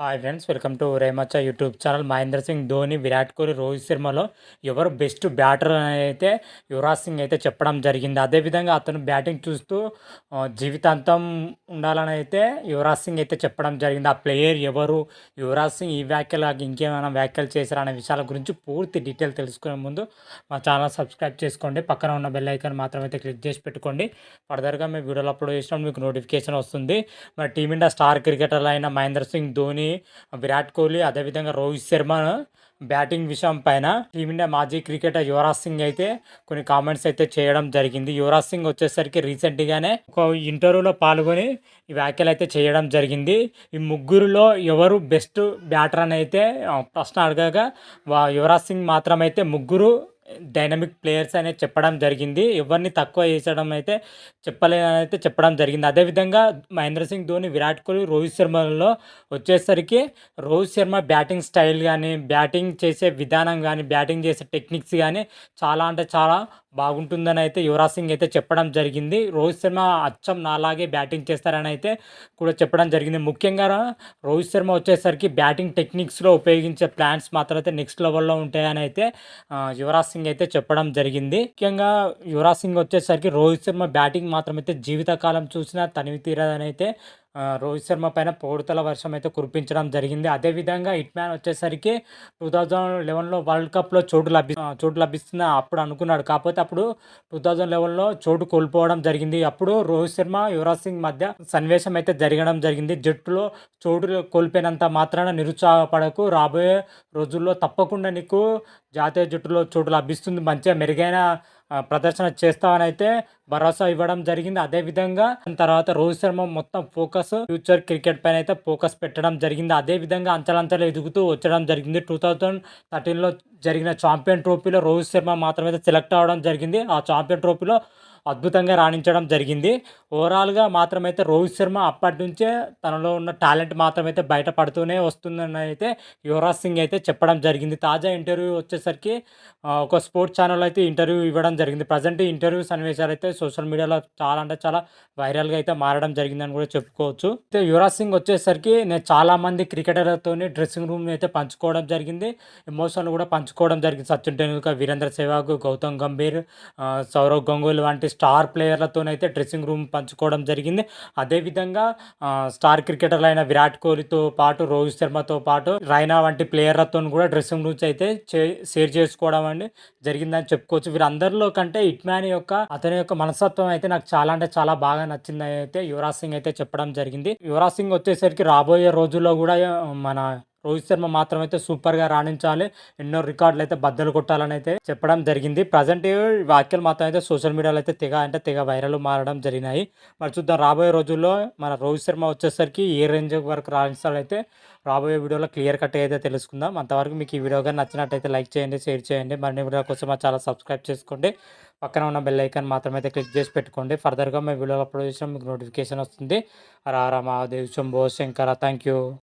Hi friends welcome to రేమచ్చ YouTube channel Mahendra Singh Dhoni Virat Kohli Rohit శర్మలో ఎవరు బెస్ట్ బ్యాటర్ అయితే యువరాజ్ సింగ్ అయితే చెప్పడం జరిగింది. అదేవిధంగా అతను బ్యాటింగ్ చూస్తూ జీవితాంతం ఉండాలని అయితే యువరాజ్ సింగ్ అయితే చెప్పడం జరిగింది. ఆ ప్లేయర్ ఎవరు? యువరాజ్ సింగ్ ఈ వ్యాఖ్యలు ఇంకేమైనా వ్యాఖ్యలు చేశారు అనే విషయాల గురించి పూర్తి డీటెయిల్ తెలుసుకునే ముందు మా ఛానల్ సబ్స్క్రైబ్ చేసుకోండి. పక్కన ఉన్న బెల్ ఐకాన్ మాత్రం అయితే క్లిక్ చేసి పెట్టుకోండి. ఫర్దర్గా మేము వీడియోలు అప్లోడ్ చేసినప్పుడు మీకు నోటిఫికేషన్ వస్తుంది. మరి టీమిండియా స్టార్ క్రికెటర్లు అయిన మహేంద్ర సింగ్ ధోని విరాట్ కోహ్లీ అదేవిధంగా రోహిత్ శర్మ బ్యాటింగ్ విషయం పైన టీమిండియా మాజీ క్రికెటర్ యువరాజ్ సింగ్ అయితే కొన్ని కామెంట్స్ అయితే చేయడం జరిగింది. యువరాజ్ సింగ్ వచ్చేసరికి రీసెంట్గానే ఒక ఇంటర్వ్యూలో పాల్గొని ఈ వ్యాఖ్యలు అయితే చేయడం జరిగింది. ఈ ముగ్గురులో ఎవరు బెస్ట్ బ్యాటర్ అని అయితే ప్రశ్న అడగగా యువరాజ్ సింగ్ మాత్రమైతే ముగ్గురు డైనమిక్ ప్లేయర్స్ అనేది చెప్పడం జరిగింది. ఎవరిని తక్కువ చేసడం అయితే చెప్పలేదని అయితే చెప్పడం జరిగింది. అదేవిధంగా మహేంద్ర సింగ్ ధోని విరాట్ కోహ్లీ రోహిత్ శర్మలో వచ్చేసరికి రోహిత్ శర్మ బ్యాటింగ్ స్టైల్ కానీ బ్యాటింగ్ చేసే విధానం కానీ బ్యాటింగ్ చేసే టెక్నిక్స్ కానీ చాలా అంటే చాలా బాగుంటుందని అయితే యువరాజ్ సింగ్ అయితే చెప్పడం జరిగింది. రోహిత్ శర్మ అచ్చం నాలాగే బ్యాటింగ్ చేస్తారని అయితే కూడా చెప్పడం జరిగింది. ముఖ్యంగా రోహిత్ శర్మ వచ్చేసరికి బ్యాటింగ్ టెక్నిక్స్లో ఉపయోగించే ప్లాన్స్ మాత్రం అయితే నెక్స్ట్ లెవెల్లో ఉంటాయని అయితే యువరాజ్ సింగ్ అయితే చెప్పడం జరిగింది. ముఖ్యంగా యువరాజ్ సింగ్ వచ్చేసరికి రోహిత్ శర్మ బ్యాటింగ్ మాత్రం అయితే జీవితకాలం చూసినా తనివి తీరదని అయితే రోహిత్ శర్మ పైన పొడుతల వర్షం అయితే కురిపించడం జరిగింది. అదేవిధంగా హిట్ మ్యాన్ వచ్చేసరికి టూ థౌజండ్ లెవెన్లో వరల్డ్ కప్లో చోటు లభి చోటు లభిస్తుంది అప్పుడు అనుకున్నాడు. కాకపోతే అప్పుడు టూ థౌజండ్ లెవెన్లో చోటు కోల్పోవడం జరిగింది. అప్పుడు రోహిత్ శర్మ యువరాజ్ సింగ్ మధ్య సన్నివేశం అయితే జరగడం జరిగింది. జట్టులో చోటు కోల్పోయినంత మాత్రాన నిరుత్సాహపడకు. రాబోయే రోజుల్లో తప్పకుండా నీకు జాతీయ జట్టులో చోటు లభిస్తుంది. మంచిగా మెరుగైన ప్రదర్శన చేస్తామనైతే భరోసా ఇవ్వడం జరిగింది. అదేవిధంగా తర్వాత రోహిత్ శర్మ మొత్తం ఫోకస్ ఫ్యూచర్ క్రికెట్ పైన అయితే ఫోకస్ పెట్టడం జరిగింది. అదేవిధంగా అంచలంచలు ఎదుగుతూ వచ్చడం జరిగింది. టూ థౌజండ్ థర్టీన్లో జరిగిన ఛాంపియన్ ట్రోఫీలో రోహిత్ శర్మ మాత్రమే సెలెక్ట్ అవ్వడం జరిగింది. ఆ ఛాంపియన్ ట్రోఫీలో అద్భుతంగా రాణించడం జరిగింది. ఓవరాల్గా మాత్రమైతే రోహిత్ శర్మ అప్పటి నుంచే తనలో ఉన్న టాలెంట్ మాత్రమైతే బయటపడుతూనే వస్తుందని అయితే యువరాజ్ సింగ్ అయితే చెప్పడం జరిగింది. తాజా ఇంటర్వ్యూ వచ్చేసరికి ఒక స్పోర్ట్స్ ఛానల్ అయితే ఇంటర్వ్యూ ఇవ్వడం జరిగింది. ప్రజెంట్ ఇంటర్వ్యూ సన్నివేశాలు అయితే సోషల్ మీడియాలో చాలా అంటే చాలా వైరల్గా అయితే మారడం జరిగిందని కూడా చెప్పుకోవచ్చు. అయితే యువరాజ్ సింగ్ వచ్చేసరికి నేను చాలా మంది క్రికెటర్లతో డ్రెస్సింగ్ రూమ్ అయితే పంచుకోవడం జరిగింది. ఎమోషన్లు కూడా పంచుకోవడం జరిగింది. సచిన్ టెండూల్కర్ వీరేంద్ర సెహ్వాగ్ గౌతమ్ గంభీర్ సౌరవ్ గంగూలీ వంటి స్టార్ ప్లేయర్లతోనైతే డ్రెస్సింగ్ రూమ్ పంచుకోవడం జరిగింది. అదేవిధంగా స్టార్ క్రికెటర్లు అయిన విరాట్ కోహ్లీతో పాటు రోహిత్ శర్మతో పాటు రైనా వంటి ప్లేయర్లతో కూడా డ్రెస్సింగ్ రూమ్స్ అయితే చే- షేర్ చేసుకోవడం అండి జరిగిందని చెప్పుకోవచ్చు. వీరందరిలో కంటే ఇట్మ్యాన్ యొక్క అతని యొక్క మనస్తత్వం అయితే నాకు చాలా అంటే చాలా బాగా నచ్చిందని అయితే యువరాజ్ సింగ్ అయితే చెప్పడం జరిగింది. యువరాజ్ సింగ్ వచ్చేసరికి రాబోయే రోజుల్లో కూడా మన రోహిత్ శర్మ మాత్రం అయితే సూపర్గా రాణించాలి. ఎన్నో రికార్డులు అయితే బద్దలు కొట్టాలని అయితే చెప్పడం జరిగింది. ప్రజెంట్ వ్యాఖ్యలు మాత్రం అయితే సోషల్ మీడియాలో అయితే తెగ అంటే తెగ వైరల్ మారడం జరిగినాయి. మరి చూద్దాం రాబోయే రోజుల్లో మన రోహిత్ శర్మ వచ్చేసరికి ఏ రేంజ్ వరకు రాణిస్తాడైతే రాబోయే వీడియోలో క్లియర్ కట్ అయితే తెలుసుకుందాం. అంతవరకు మీకు ఈ వీడియో కానీ నచ్చినట్టయితే లైక్ చేయండి షేర్ చేయండి. మరిన్ని వీడియో కోసం మా ఛానల్ సబ్స్క్రైబ్ చేసుకోండి. పక్కన ఉన్న బెల్ ఐకాన్ మాత్రమే అయితే క్లిక్ చేసి పెట్టుకోండి. ఫర్దర్గా మేము వీడియోలో అప్లోడ్ చేసిన మీకు నోటిఫికేషన్ వస్తుంది. రారా మహాదేవ్ శంభో శంకర థ్యాంక్ యూ.